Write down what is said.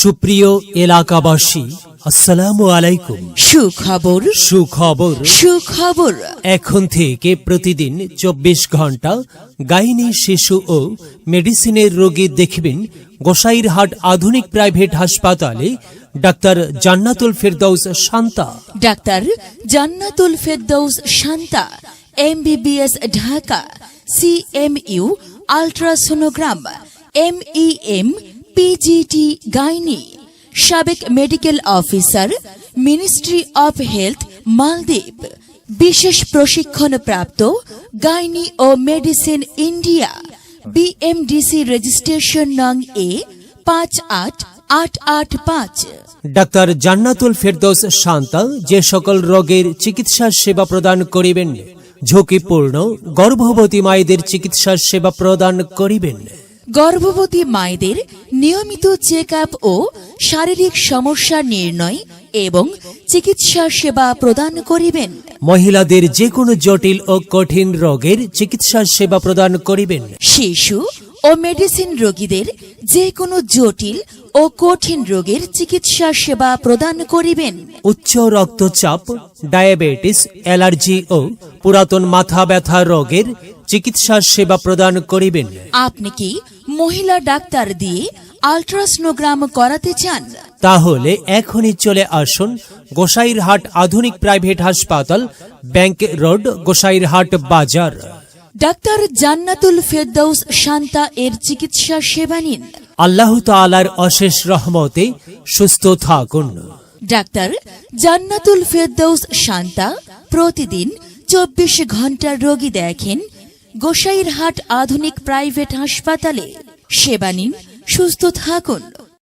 সুপ্রিয় এলাকাবাসী আসসালামু আলাইকুম। সুখবর সুখবর। সুখবর। এখন থেকে প্রতিদিন চব্বিশ ঘণ্টা গাইনি শিশু ও মেডিসিনের রোগী দেখবেন গোসাইরহাট আধুনিক প্রাইভেট হাসপাতালে doctor Jannatul Ferdous Shanta. Doctor Jannatul Ferdous Shanta MBBS Dhaka CMU ultrasonogram MEM PGT gynae সাবেক medical officer ministry of health Maldives বিশেষ প্রশিক্ষণপ্রাপ্ত গাইনি ও মেডিসিন ইন্ডিয়া বিএমডিসি রেজিস্ট্রেশন নং এ পাঁচ আট আট আট পাঁচ। ডাক্তার জান্নাতুল ফেরদৌস শান্তা যে সকল রোগের চিকিৎসা সেবা প্রদান করিবেন ঝুঁকিপূর্ণ গর্ভবতী মায়েদের চিকিৎসা সেবা প্রদান করিবেন। গর্ভবতী মায়েদের নিয়মিত চেক আপ ও শারীরিক সমস্যা নির্ণয় এবং চিকিৎসা সেবা প্রদান করিবেন। মহিলাদের যে কোনো জটিল ও কঠিন রোগের চিকিৎসা সেবা প্রদান করিবেন। শিশু ও মেডিসিন রোগীদের যে কোনো জটিল ও কঠিন রোগের চিকিৎসা সেবা প্রদান করিবেন। উচ্চ রক্তচাপ ডায়াবেটিস অ্যালার্জি ও পুরাতন মাথা ব্যথা রোগের চিকিৎসা সেবা প্রদান করিবেন। আপনি কি মহিলা ডাক্তার দিয়ে আল্ট্রাসনোগ্রাম করাতে চান? তাহলে এখনই চলে আসুন গোসাইরহাট আধুনিক প্রাইভেট হাসপাতাল ব্যাংক রোড গোসাইরহাট বাজার। ডাক্তার জান্নাতুল ফেরদৌস শান্তা এর চিকিৎসা সেবা নিন। আল্লাহ তাআলার অশেষ রহমতে সুস্থ থাকুন। ডাক্তার জান্নাতুল ফেরদৌস শান্তা প্রতিদিন চব্বিশ ঘণ্টা রোগী দেখেন গোসাইরহাট আধুনিক প্রাইভেট হাসপাতালে। সেবা নিন সুস্থ থাকুন।